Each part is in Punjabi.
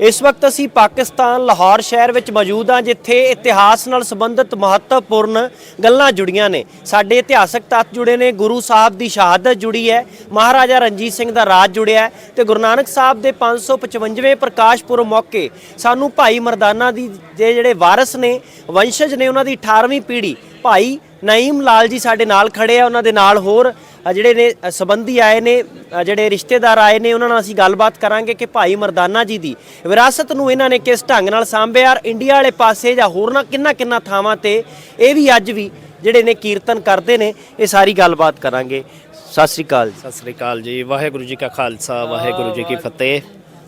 ਇਸ ਵਕਤ ਅਸੀਂ ਪਾਕਿਸਤਾਨ ਲਾਹੌਰ ਸ਼ਹਿਰ ਵਿੱਚ ਮੌਜੂਦ ਹਾਂ, ਜਿੱਥੇ ਇਤਿਹਾਸ ਨਾਲ ਸੰਬੰਧਿਤ ਮਹੱਤਵਪੂਰਨ ਗੱਲਾਂ ਜੁੜੀਆਂ ਨੇ। ਸਾਡੇ ਇਤਿਹਾਸਕ ਤੱਤ ਜੁੜੇ ਨੇ, ਗੁਰੂ ਸਾਹਿਬ ਦੀ ਸ਼ਹਾਦਤ ਜੁੜੀ ਹੈ, ਮਹਾਰਾਜਾ ਰਣਜੀਤ ਸਿੰਘ ਦਾ ਰਾਜ ਜੁੜਿਆ ਹੈ ਤੇ ਗੁਰੂ ਨਾਨਕ ਸਾਹਿਬ ਦੇ 555ਵੇਂ ਪ੍ਰਕਾਸ਼ ਪੁਰਬ ਮੌਕੇ ਸਾਨੂੰ ਭਾਈ ਮਰਦਾਨਾ ਦੀ ਦੇ ਜਿਹੜੇ ਵਾਰਿਸ ਨੇ, ਵੰਸ਼ਜ ਨੇ ਉਹਨਾਂ ਦੀ 18ਵੀਂ ਪੀੜ੍ਹੀ। ਭਾਈ ਨਈਮ ਲਾਲ ਜੀ ਸਾਡੇ ਨਾਲ ਖੜੇ ਆ, ਉਹਨਾਂ ਦੇ ਨਾਲ ਹੋਰ ਅ, ਜਿਹੜੇ ਨੇ ਅ, ਸੰਬੰਧੀ ਆਏ ਨੇ ਅ, ਜਿਹੜੇ ਰਿਸ਼ਤੇਦਾਰ ਆਏ ਨੇ ਉਹਨਾਂ ਨਾਲ ਅਸੀਂ ਗੱਲਬਾਤ ਕਰਾਂਗੇ ਕਿ ਭਾਈ ਮਰਦਾਨਾ ਜੀ ਦੀ ਵਿਰਾਸਤ ਨੂੰ ਇਹਨਾਂ ਨੇ ਕਿਸ ਢੰਗ ਨਾਲ ਸਾਂਭਿਆ ਔਰ ਇੰਡੀਆ ਵਾਲੇ ਪਾਸੇ ਜਾਂ ਹੋਰਨਾਂ ਕਿੰਨਾ ਕਿੰਨਾ ਥਾਵਾਂ ਤੇ ਇਹ ਵੀ ਅੱਜ ਵੀ ਜਿਹੜੇ ਨੇ ਕੀਰਤਨ ਕਰਦੇ ਨੇ ਇਹ ਸਾਰੀ ਗੱਲਬਾਤ ਕਰਾਂਗੇ। ਸਤਿ ਸ੍ਰੀ ਅਕਾਲ ਜੀ। ਸਤਿ ਸ੍ਰੀ ਅਕਾਲ ਜੀ। ਵਾਹਿਗੁਰੂ ਜੀ ਕਾ ਖਾਲਸਾ ਵਾਹਿਗੁਰੂ ਜੀ ਕੀ ਫਤਿਹ।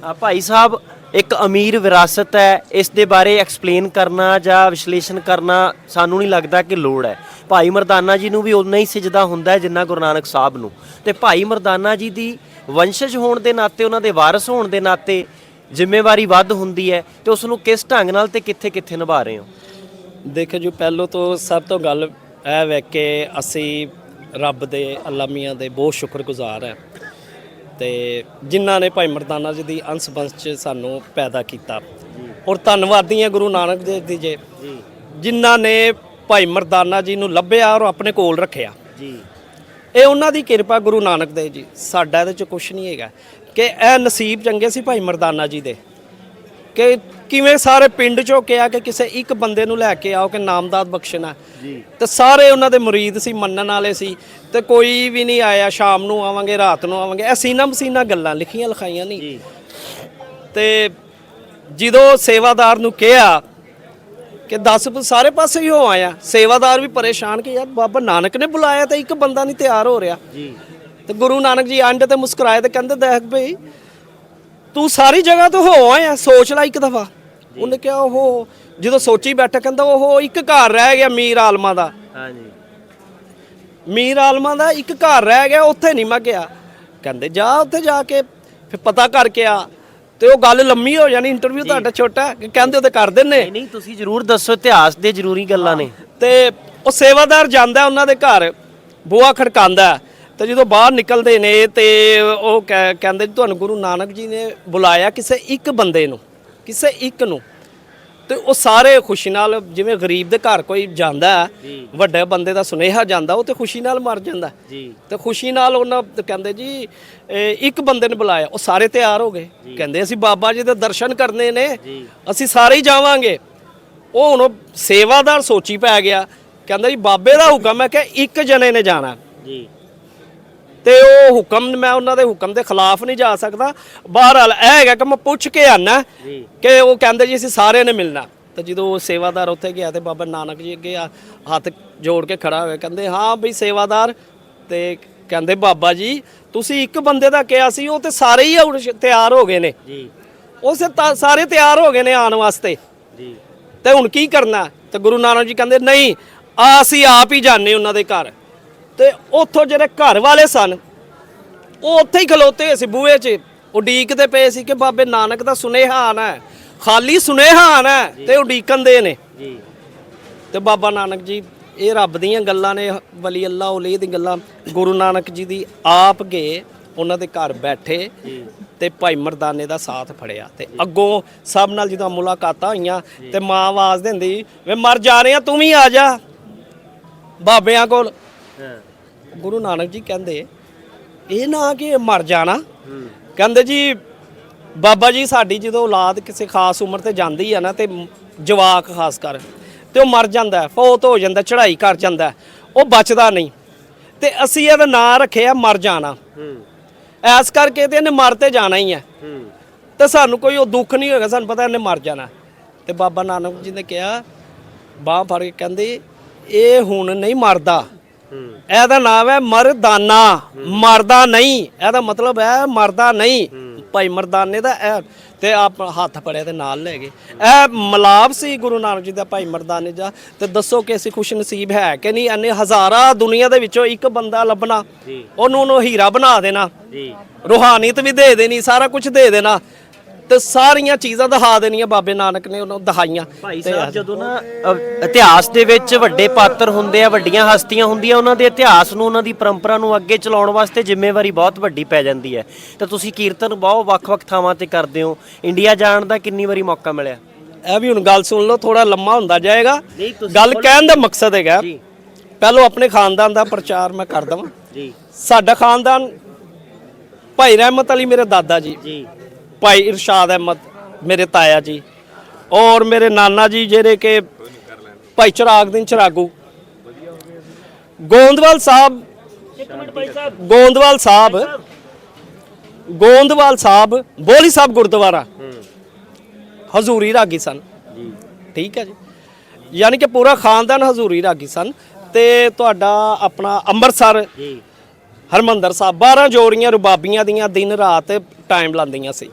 ਆ ਭਾਈ ਸਾਹਿਬ ਇੱਕ ਅਮੀਰ ਵਿਰਾਸਤ ਹੈ, ਇਸ ਦੇ ਬਾਰੇ ਐਕਸਪਲੇਨ ਕਰਨਾ ਜਾਂ ਵਿਸ਼ਲੇਸ਼ਣ ਕਰਨਾ ਸਾਨੂੰ ਨਹੀਂ ਲੱਗਦਾ ਕਿ ਲੋੜ ਹੈ। ਭਾਈ ਮਰਦਾਨਾ ਜੀ ਨੂੰ ਵੀ ਉਨਾ ਹੀ ਸਜਦਾ ਹੁੰਦਾ ਹੈ ਜਿੰਨਾ ਗੁਰੂ ਨਾਨਕ ਸਾਹਿਬ ਨੂੰ। ਤੇ ਭਾਈ ਮਰਦਾਨਾ ਜੀ ਦੀ ਵੰਸ਼ਜ ਹੋਣ ਦੇ ਨਾਤੇ ਉਹਨਾਂ ਦੇ ਵਾਰਿਸ ਹੋਣ ਦੇ ਨਾਤੇ ਜ਼ਿੰਮੇਵਾਰੀ ਵੱਧ ਹੁੰਦੀ ਹੈ ਤੇ ਉਸ ਨੂੰ ਕਿਸ ਢੰਗ ਨਾਲ ਤੇ ਕਿੱਥੇ ਕਿੱਥੇ ਨਿਭਾ ਰਹੇ ਹੋ? ਦੇਖੋ ਜੀ, ਪਹਿਲੋਂ ਤੋਂ ਸਭ ਤੋਂ ਗੱਲ ਇਹ ਵੇ ਕਿ ਅਸੀਂ ਰੱਬ ਦੇ ਅੱਲਾ ਮੀਆਂ ਦੇ ਬਹੁਤ ਸ਼ੁਕਰਗੁਜ਼ਾਰ ਹੈ। ਤੇ ਜਿਨ੍ਹਾਂ ਨੇ ਭਾਈ ਮਰਦਾਨਾ ਜੀ ਦੀ ਅੰਸ਼ ਬੰਸ਼ ਚ ਸਾਨੂੰ ਪੈਦਾ ਕੀਤਾ। ਔਰ ਧੰਨਵਾਦੀ ਹਾਂ ਗੁਰੂ ਨਾਨਕ ਦੇਵ ਜੀ ਜੀ। ਜਿਨ੍ਹਾਂ ਨੇ ਭਾਈ ਮਰਦਾਨਾ ਜੀ ਨੂੰ ਲੱਭਿਆ ਔਰ ਆਪਣੇ ਕੋਲ ਰੱਖਿਆ। ਜੀ। ਇਹ ਉਹਨਾਂ ਦੀ ਕਿਰਪਾ ਗੁਰੂ ਨਾਨਕ ਦੇਵ ਜੀ। ਸਾਡਾ ਇਹਦੇ ਚ ਕੁਝ ਨਹੀਂ ਹੈਗਾ। ਕਿ ਇਹ ਨਸੀਬ ਚੰਗੇ ਸੀ ਭਾਈ ਮਰਦਾਨਾ ਜੀ ਦੇ। ਕਿ ਕਿਵੇਂ ਸਾਰੇ ਪਿੰਡ ਚੋਂ ਕਿਹਾ ਕਿ ਕਿਸੇ ਇੱਕ ਬੰਦੇ ਨੂੰ ਲੈ ਕੇ ਆਓ ਕਿ ਨਾਮਦਾਦ ਬਖਸ਼ਣਾ ਜੀ। ਤੇ ਸਾਰੇ ਉਹਨਾਂ ਦੇ ਮੁਰੀਦ ਸੀ ਮੰਨਣ ਵਾਲੇ ਸੀ। ਤੇ ਕੋਈ ਵੀ ਨਹੀਂ ਆਇਆ ਸ਼ਾਮ ਨੂੰ ਆਵਾਂਗੇ ਰਾਤ ਨੂੰ ਆਵਾਂਗੇ। ਇਹ ਸੀਨਾ ਮਸੀਨਾ ਗੱਲਾਂ ਲਿਖੀਆਂ ਲਿਖਾਈਆਂ ਨਹੀਂ। ਤੇ ਜਦੋਂ ਸੇਵਾਦਾਰ ਨੂੰ ਕਿਹਾ ਕਿ 10 ਸਾਰੇ ਪਾਸੇ ਹੀ ਹੋ ਆਇਆ। ਸੇਵਾਦਾਰ ਵੀ ਪਰੇਸ਼ਾਨ ਕਿ ਯਾਰ ਬਾਬਾ ਨਾਨਕ ਨੇ ਬੁਲਾਇਆ ਤੇ ਇੱਕ ਬੰਦਾ ਨਹੀਂ ਤਿਆਰ ਹੋ ਰਿਹਾ। ਜੀ। ਤੇ ਗੁਰੂ ਨਾਨਕ ਜੀ ਅੰਡ ਤੇ ਮੁਸਕਰਾਏ ਤੇ ਕਹਿੰਦੇ ਦੇਖ ਬਈ ਤੂੰ ਸਾਰੀ ਜਗ੍ਹਾ ਤੋਂ ਹੋ ਆਇਆ ਸੋਚ ਲੈ ਇੱਕ ਦਫਾ। ਉਹਨੇ ਕਿਹਾ ਉਹ ਜਦੋਂ ਸੋਚੀ ਬੈਠਾ ਕਹਿੰਦਾ ਉਹ ਇੱਕ ਘਰ ਰਹਿ ਗਿਆ ਮੀਰ ਆਲਮਾ ਦਾ। ਹਾਂਜੀ। ਮੀਰ ਆਲਮਾ ਦਾ ਇੱਕ ਘਰ ਰਹਿ ਗਿਆ ਉੱਥੇ ਨਹੀਂ ਮੈਂ ਗਿਆ। ਕਹਿੰਦੇ ਜਾ ਉੱਥੇ ਜਾ ਕੇ ਫਿਰ ਪਤਾ ਕਰਕੇ ਆ। ਤੇ ਉਹ ਗੱਲ ਲੰਮੀ ਹੋ ਜਾਣੀ ਇੰਟਰਵਿਊ ਤੁਹਾਡਾ ਛੋਟਾ ਕਿ ਕਹਿੰਦੇ ਉਹਦੇ ਕਰ ਦਿੰਨੇ। ਨਹੀਂ ਨਹੀਂ ਤੁਸੀਂ ਜ਼ਰੂਰ ਦੱਸੋ ਇਤਿਹਾਸ ਦੇ ਜ਼ਰੂਰੀ ਗੱਲਾਂ ਨੇ। ਤੇ ਉਹ ਸੇਵਾਦਾਰ ਜਾਂਦਾ ਉਹਨਾਂ ਦੇ ਘਰ ਬੂਹਾ ਖੜਕਾਉਂਦਾ। ਤੇ ਜਦੋਂ ਬਾਹਰ ਨਿਕਲਦੇ ਨੇ ਤੇ ਉਹ ਕਹਿ- ਕਹਿੰਦੇ ਜੀ ਤੁਹਾਨੂੰ ਗੁਰੂ ਨਾਨਕ ਜੀ ਨੇ ਬੁਲਾਇਆ ਕਿਸੇ ਇੱਕ ਬੰਦੇ ਨੂੰ ਕਿਸੇ ਇੱਕ ਨੂੰ। ਤੇ ਉਹ ਸਾਰੇ ਖੁਸ਼ੀ ਨਾਲ ਜਿਵੇਂ ਗਰੀਬ ਦੇ ਘਰ ਕੋਈ ਜਾਂਦਾ ਵੱਡੇ ਬੰਦੇ ਦਾ ਸੁਨੇਹਾ ਜਾਂਦਾ ਉਹ ਤੇ ਖੁਸ਼ੀ ਨਾਲ ਮਰ ਜਾਂਦਾ। ਤੇ ਖੁਸ਼ੀ ਨਾਲ ਉਹਨਾਂ ਕਹਿੰਦੇ ਜੀ ਇੱਕ ਬੰਦੇ ਨੇ ਬੁਲਾਇਆ ਉਹ ਸਾਰੇ ਤਿਆਰ ਹੋ ਗਏ। ਕਹਿੰਦੇ ਅਸੀਂ ਬਾਬਾ ਜੀ ਦੇ ਦਰਸ਼ਨ ਕਰਨੇ ਨੇ ਅਸੀਂ ਸਾਰੇ ਹੀ ਜਾਵਾਂਗੇ। ਉਹ ਹੁਣ ਸੇਵਾਦਾਰ ਸੋਚੀ ਪੈ ਗਿਆ। ਕਹਿੰਦਾ ਜੀ ਬਾਬੇ ਦਾ ਹੁਕਮ ਹੈ ਕਿ ਇੱਕ ਜਣੇ ਨੇ ਜਾਣਾ। ਜੀ। ਤੇ ਉਹ ਹੁਕਮ ਮੈਂ ਉਹਨਾਂ ਦੇ ਹੁਕਮ ਦੇ ਖਿਲਾਫ ਨਹੀਂ ਜਾ ਸਕਦਾ। ਬਹਰਹਾਲ ਇਹ ਹੈਗਾ ਕਿ ਮੈਂ ਪੁੱਛ ਕੇ ਆਣਾ ਕਿ ਉਹ ਕਹਿੰਦੇ ਜੀ ਅਸੀਂ ਸਾਰਿਆਂ ਨੇ ਮਿਲਣਾ। ਤੇ ਜਦੋਂ ਉਹ ਸੇਵਾਦਾਰ ਉੱਥੇ ਗਿਆ ਤੇ ਬਾਬਾ ਨਾਨਕ ਜੀ ਅੱਗੇ ਹੱਥ ਜੋੜ ਕੇ ਖੜਾ ਹੋਇਆ ਕਹਿੰਦੇ ਹਾਂ ਬਈ ਸੇਵਾਦਾਰ। ਤੇ ਕਹਿੰਦੇ ਬਾਬਾ ਜੀ ਤੁਸੀਂ ਇੱਕ ਬੰਦੇ ਦਾ ਕਿਹਾ ਸੀ ਉਹ ਤੇ ਸਾਰੇ ਹੀ ਤਿਆਰ ਹੋ ਗਏ ਨੇ। ਜੀ। ਉਸੇ ਸਾਰੇ ਤਿਆਰ ਹੋ ਗਏ ਨੇ ਆਉਣ ਵਾਸਤੇ। ਜੀ। ਤੇ ਹੁਣ ਕੀ ਕਰਨਾ? ਤੇ ਗੁਰੂ ਨਾਨਕ ਜੀ ਕਹਿੰਦੇ ਨਹੀਂ ਆ ਅਸੀਂ ਆਪ ਹੀ ਜਾਣੇ ਉਹਨਾਂ ਦੇ ਘਰ। ਤੇ ਉੱਥੋਂ ਜਿਹੜੇ ਘਰ ਵਾਲੇ ਸਨ ਉਹ ਉੱਥੇ ਹੀ ਖਲੋਤੇ ਸੀ ਬੂਹੇ 'ਚ। ਉਡੀਕਦੇ ਪਏ ਸੀ ਕਿ ਬਾਬੇ ਨਾਨਕ ਦਾ ਸੁਨੇਹਾ ਆਣਾ ਖਾਲੀ ਸੁਨੇਹਾ ਆਣਾ ਤੇ ਉਡੀਕਣ ਦੇ ਨੇ। ਜੀ। ਤੇ ਬਾਬਾ ਨਾਨਕ ਜੀ ਇਹ ਰੱਬ ਦੀਆਂ ਗੱਲਾਂ ਨੇ ਵਲੀ ਅੱਲਾ ਔਲੀ ਦੀ ਗੱਲਾਂ। ਗੁਰੂ ਨਾਨਕ ਜੀ ਦੀ ਆਪ ਗਏ ਉਹਨਾਂ ਦੇ ਘਰ ਬੈਠੇ ਤੇ ਭਾਈ ਮਰਦਾਨੇ ਦਾ ਸਾਥ ਫੜਿਆ ਤੇ ਅੱਗੋਂ ਸਭ ਨਾਲ ਜਦੋਂ ਮੁਲਾਕਾਤਾਂ ਹੋਈਆਂ ਤੇ ਮਾਂ ਆਵਾਜ਼ ਦਿੰਦੀ ਵੇ ਮਰ ਜਾ ਰਹੇ ਆ ਤੂੰ ਵੀ ਆ ਜਾ। ਬਾਬਿਆਂ ਕੋਲ। ਗੁਰੂ ਨਾਨਕ ਜੀ ਕਹਿੰਦੇ, ਇਹ ਨਾ ਕਿ ਮਰ ਜਾਣਾ। ਕਹਿੰਦੇ ਜੀ, ਬਾਬਾ ਜੀ, ਸਾਡੀ ਜਦੋਂ ਔਲਾਦ ਕਿਸੇ ਖਾਸ ਉਮਰ ਤੇ ਜਾਂਦੀ ਹੈ ਨਾ, ਤੇ ਜਵਾਕ ਖਾਸ ਕਰ, ਤੇ ਉਹ ਮਰ ਜਾਂਦਾ, ਫੌਤ ਹੋ ਜਾਂਦਾ, ਚੜ੍ਹਾਈ ਕਰ ਜਾਂਦਾ, ਉਹ ਬਚਦਾ ਨਹੀਂ। ਤੇ ਅਸੀਂ ਇਹਦਾ ਨਾਂ ਰੱਖਿਆ, ਮਰ ਜਾਣਾ। ਹੂੰ ਐਸ ਕਰਕੇ ਤੇ ਇਹਨੇ ਮਰ ਤੇ ਜਾਣਾ ਹੀ ਹੈ ਹੂੰ ਤੇ ਸਾਨੂੰ ਕੋਈ ਉਹ ਦੁੱਖ ਨਹੀਂ ਹੋਏਗਾ, ਸਾਨੂੰ ਪਤਾ ਇਹਨੇ ਮਰ ਜਾਣਾ। ਤੇ ਬਾਬਾ ਨਾਨਕ ਜੀ ਨੇ ਕਿਹਾ, ਬਾਹ ਫੜ ਕੇ ਕਹਿੰਦੇ, ਇਹ ਹੁਣ ਨਹੀਂ ਮਰਦਾ। ਇਹਦਾ ਨਾਮ ਹੈ ਮਰਦਾਨਾ। ਮਰਦਾ ਨਹੀਂ। ਇਹਦਾ ਮਤਲਬ ਹੈ ਮਰਦਾ ਨਹੀਂ। ਭਾਈ ਮਰਦਾਨੇ ਦਾ ਇਹ ਤੇ ਆਪ ਹੱਥ ਫੜਿਆ ਤੇ ਨਾਲ ਲੈ ਗਏ। ਇਹ ਮਲਾਪ ਸੀ ਗੁਰੂ ਨਾਨਕ ਜੀ ਦਾ ਭਾਈ ਮਰਦਾਨੇ ਦਾ। ਤੇ ਦੱਸੋ ਕਿ ਅਸੀਂ ਖੁਸ਼ ਨਸੀਬ ਹੈ ਕਿ ਨਹੀਂ? ਇੰਨੇ ਹਜ਼ਾਰਾਂ ਦੁਨੀਆ ਦੇ ਵਿੱਚੋਂ ਇੱਕ ਬੰਦਾ ਲੱਭਣਾ। ਉਹਨੂੰ ਉਹਨੂੰ ਹੀਰਾ ਬਣਾ ਦੇਣਾ। ਜੀ। ਰੂਹਾਨੀਤ ਵੀ ਦੇ ਦੇਣੀ ਸਾਰਾ ਕੁਝ ਦੇ ਦੇਣਾ। ਤੇ ਸਾਰੀਆਂ ਚੀਜ਼ਾਂ ਦਿਖਾ ਦੇਣੀਆਂ ਬਾਬੇ ਨਾਨਕ ਨੇ ਉਹਨੂੰ ਦਿਖਾਈਆਂ। ਭਾਈ ਸਾਹਿਬ ਜਦੋਂ ਨਾ ਅ, ਇਤਿਹਾਸ ਦੇ ਵਿੱਚ ਵੱਡੇ ਪਾਤਰ ਹੁੰਦੇ ਆ ਵੱਡੀਆਂ ਹਸਤੀਆਂ ਹੁੰਦੀਆਂ ਉਹਨਾਂ ਦੇ ਇਤਿਹਾਸ ਨੂੰ ਉਹਨਾਂ ਦੀ ਪਰੰਪਰਾ ਨੂੰ ਅੱਗੇ ਚਲਾਉਣ ਵਾਸਤੇ ਜ਼ਿੰਮੇਵਾਰੀ ਬਹੁਤ ਵੱਡੀ ਪੈ ਜਾਂਦੀ ਹੈ। ਤਾਂ ਤੁਸੀਂ ਕੀਰਤਨ ਬਹੁਤ ਵੱਖ-ਵੱਖ ਥਾਵਾਂ ਤੇ ਕਰਦੇ ਹੋ। ਇੰਡੀਆ ਜਾਣ ਦਾ ਕਿੰਨੀ ਵਾਰੀ ਮੌਕਾ ਮਿਲਿਆ? ਇਹ ਵੀ ਹੁਣ ਗੱਲ ਸੁਣ ਲਓ ਥੋੜਾ ਲੰਮਾ ਹੁੰਦਾ ਜਾਏਗਾ। ਨਹੀਂ, ਤੁਸੀਂ ਗੱਲ ਕਹਿਣ ਦਾ ਮਕਸਦ ਹੈਗਾ ਜੀ। ਪਹਿਲੋਂ ਆਪਣੇ ਖਾਨਦਾਨ ਦਾ ਪ੍ਰਚਾਰ ਮੈਂ ਕਰ ਦਵਾਂ। ਜੀ। ਸਾਡਾ ਖਾਨਦਾਨ ਭਾਈ ਰਹਿਮਤ ਅਲੀ ਮੇਰੇ ਦਾਦਾ ਜੀ। ਜੀ। ਭਾਈ ਇਰਸ਼ਾਦ ਅਹਿਮਦ, ਮੇਰੇ ਤਾਇਆ ਜੀ ਔਰ ਮੇਰੇ ਨਾਨਾ ਜੀ ਜਿਹੜੇ ਕਿ ਭਾਈ ਚਿਰਾਗ ਦਿਨ ਚਿਰਾਗੂ। ਗੋਂਦਵਾਲ ਸਾਹਿਬ ਇੱਕ ਮਿੰਟ ਭਾਈ ਸਾਹਿਬ ਗੋਂਦਵਾਲ ਸਾਹਿਬ ਗੋਂਦਵਾਲ ਸਾਹਿਬ ਬੋਲੀ ਸਾਹਿਬ ਗੁਰਦੁਆਰਾ। ਹਜ਼ੂਰੀ ਰਾਗੀ ਸਨ। ਠੀਕ ਹੈ ਜੀ। ਯਾਨੀ ਕਿ ਪੂਰਾ ਖਾਨਦਾਨ ਹਜ਼ੂਰੀ ਰਾਗੀ ਸਨ ਤੇ ਤੁਹਾਡਾ ਆਪਣਾ ਅੰਮ੍ਰਿਤਸਰ ਜੀ ਹਰਮੰਦਰ ਸਾਹਿਬ 12 ਜੋੜੀਆਂ ਰੁਬਾਬੀਆਂ ਦੀਆਂ ਦਿਨ ਰਾਤ ਟਾਈਮ ਲਾਉਂਦੀਆਂ ਸੀ।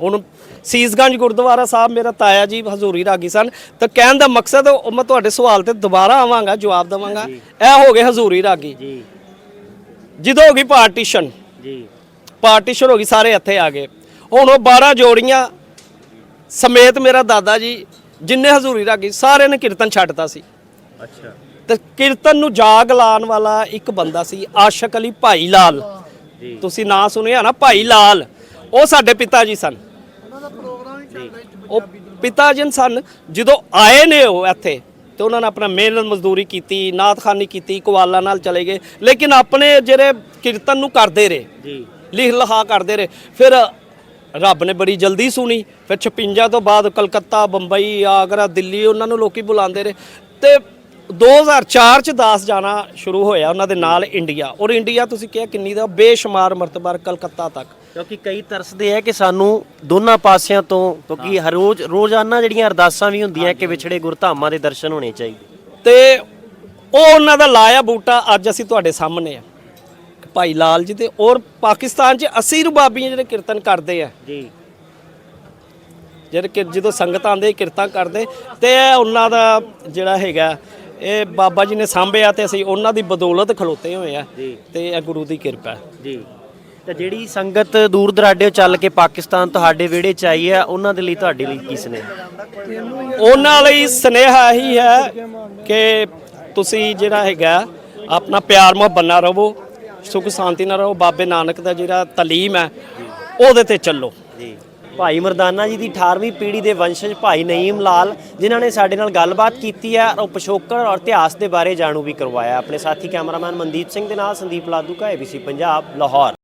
ਹੁਣ ਸੀਸਗੰਜ ਗੁਰਦੁਆਰਾ ਸਾਹਿਬ ਮੇਰਾ ਤਾਇਆ ਜੀ ਹਜ਼ੂਰੀ ਰਾਗੀ ਸਨ। ਤਾਂ ਕਹਿਣ ਦਾ ਮਕਸਦ ਉਹ ਮੈਂ ਤੁਹਾਡੇ ਸਵਾਲ ਤੇ ਦੁਬਾਰਾ ਆਵਾਂਗਾ ਜਵਾਬ ਦਵਾਂਗਾ। ਇਹ ਹੋ ਗਏ ਹਜ਼ੂਰੀ ਰਾਗੀ। ਜੀ। ਜਦੋਂ ਹੋ ਗਈ ਪਾਰਟੀਸ਼ਨ ਜੀ। ਪਾਰਟੀਸ਼ਨ ਹੋ ਗਈ ਸਾਰੇ ਇੱਥੇ ਆ ਗਏ। ਹੁਣ ਉਹ 12 ਜੋੜੀਆਂ ਸਮੇਤ ਮੇਰਾ ਦਾਦਾ ਜੀ ਜਿੰਨੇ ਹਜ਼ੂਰੀ ਰਾਗੀ ਸਾਰਿਆਂ ਨੇ ਕੀਰਤਨ ਛੱਡਤਾ ਸੀ। ਅੱਛਾ। ਤੇ ਕੀਰਤਨ ਨੂੰ ਜਾਗ ਲਾਉਣ ਵਾਲਾ ਇੱਕ ਬੰਦਾ ਸੀ ਆਸ਼ਕ ਅਲੀ ਭਾਈ ਲਾਲ। ਤੁਸੀਂ ਨਾਂ ਸੁਣਿਆ ਨਾ ਭਾਈ ਲਾਲ। ਉਹ ਸਾਡੇ ਪਿਤਾ ਜੀ ਸਨ। ਉਹ ਪਿਤਾ ਜੀ ਸਨ ਜਦੋਂ ਆਏ ਨੇ ਉਹ ਇੱਥੇ ਤੇ ਉਹਨਾਂ ਨੇ ਆਪਣਾ ਮਿਹਨਤ ਮਜ਼ਦੂਰੀ ਕੀਤੀ ਨਾਤਖਾਨੀ ਕੀਤੀ ਕਵਾਲਾ ਨਾਲ ਚਲੇ ਗਏ। ਲੇਕਿਨ ਆਪਣੇ ਜਿਹੜੇ ਕੀਰਤਨ ਨੂੰ ਕਰਦੇ ਰਹੇ ਜੀ। ਲਿਖ ਲਹਾ ਕਰਦੇ ਰਹੇ ਫਿਰ ਰੱਬ ਨੇ ਬੜੀ ਜਲਦੀ ਸੁਣੀ। ਫਿਰ 56 ਤੋਂ ਬਾਅਦ ਕਲਕੱਤਾ ਬੰਬਈ ਆਗਰਾ ਦਿੱਲੀ ਉਹਨਾਂ ਨੂੰ ਲੋਕੀ ਬੁਲਾਉਂਦੇ ਰਹੇ। ਤੇ 2004 ਚ ਦਾਸ ਜਾਣਾ ਸ਼ੁਰੂ ਹੋਇਆ ਉਹਨਾਂ ਦੇ ਨਾਲ ਇੰਡੀਆ। ਔਰ ਇੰਡੀਆ ਤੁਸੀਂ ਕਿਹਾ ਕਿੰਨੀ ਦਾ ਬੇਸ਼ੁਮਾਰ ਮਰਤਬਾ ਕਲਕੱਤਾ ਤੱਕ। ਕਿਉਂਕਿ ਕਈ ਤਰਸਦੇ ਆ ਕਿ ਸਾਨੂੰ ਦੋਨਾਂ ਪਾਸਿਆਂ ਤੋਂ ਕਿਉਂਕਿ ਹਰ ਰੋਜ਼ ਰੋਜ਼ਾਨਾ ਜਿਹੜੀਆਂ ਅਰਦਾਸਾਂ ਵੀ ਹੁੰਦੀਆਂ ਕਿ ਵਿਛੜੇ ਗੁਰਧਾਮਾਂ ਦੇ ਦਰਸ਼ਨ ਹੋਣੇ ਚਾਹੀਦੇ। ਤੇ ਉਹ ਉਹਨਾਂ ਦਾ ਲਾਇਆ ਬੂਟਾ ਅੱਜ ਅਸੀਂ ਤੁਹਾਡੇ ਸਾਹਮਣੇ ਆ। ਭਾਈ ਲਾਲ ਜੀ ਤੇ ਔਰ ਪਾਕਿਸਤਾਨ 'ਚ 80 ਰੁਬਾਬੀਆਂ ਜਿਹੜੇ ਕੀਰਤਨ ਕਰਦੇ ਆ। ਜੀ। ਜਿਹੜੇ ਕਿ ਜਦੋਂ ਸੰਗਤ ਆਂਦੇ ਕੀਰਤਨ ਕਰਦੇ ਤੇ ਇਹ ਉਹਨਾਂ ਦਾ ਜਿਹੜਾ ਹੈਗਾ ਇਹ ਬਾਬਾ ਜੀ ਨੇ ਸਾਂਭਿਆ ਤੇ ਅਸੀਂ ਉਹਨਾਂ ਦੀ ਬਦੌਲਤ ਖਲੋਤੇ ਹੋਏ ਆ। ਤੇ ਇਹ ਗੁਰੂ ਦੀ ਕਿਰਪਾ। ਜੀ। ਤਾਂ ਜਿਹੜੀ ਸੰਗਤ ਦੂਰ ਦਰਾਡੇ ਚੱਲ ਕੇ ਪਾਕਿਸਤਾਨ ਤੁਹਾਡੇ ਵਿਹੜੇ ਚ ਆਈ ਹੈ ਉਹਨਾਂ ਦੇ ਲਈ ਤੁਹਾਡੇ ਲਈ ਕੀ ਸੁਨੇਹਾ? ਉਹਨਾਂ ਲਈ ਸਨੇਹਾ ਇਹੀ ਹੈ ਕਿ ਤੁਸੀਂ ਜਿਹੜਾ ਹੈਗਾ ਆਪਣਾ ਪਿਆਰ ਮੁਹੱਬਤ ਨਾਲ ਰਹੋ ਸੁਖ ਸ਼ਾਂਤੀ ਨਾਲ ਰਹੋ ਬਾਬੇ ਨਾਨਕ ਦਾ ਜਿਹੜਾ ਤਾਲੀਮ ਹੈ ਉਹਦੇ ਤੇ ਚੱਲੋ। ਜੀ। ਭਾਈ ਮਰਦਾਨਾ ਜੀ ਦੀ 18ਵੀਂ ਪੀੜ੍ਹੀ ਦੇ ਵੰਸ਼ਜ ਭਾਈ ਨਈਮ ਲਾਲ ਜਿਨ੍ਹਾਂ ਨੇ ਸਾਡੇ ਨਾਲ ਗੱਲਬਾਤ ਕੀਤੀ ਹੈ ਉਹ ਪਿਛੋਕੜ ਔਰ ਇਤਿਹਾਸ ਦੇ ਬਾਰੇ ਜਾਣੂ ਵੀ ਕਰਵਾਇਆ ਆਪਣੇ ਸਾਥੀ ਕੈਮਰਾਮੈਨ ਮਨਦੀਪ ਸਿੰਘ ਦੇ ਨਾਲ ਸੰਦੀਪ ਲਾਦੂ ਕਾ ਏਬੀਸੀ ਪੰਜਾਬ ਲਾਹੌਰ।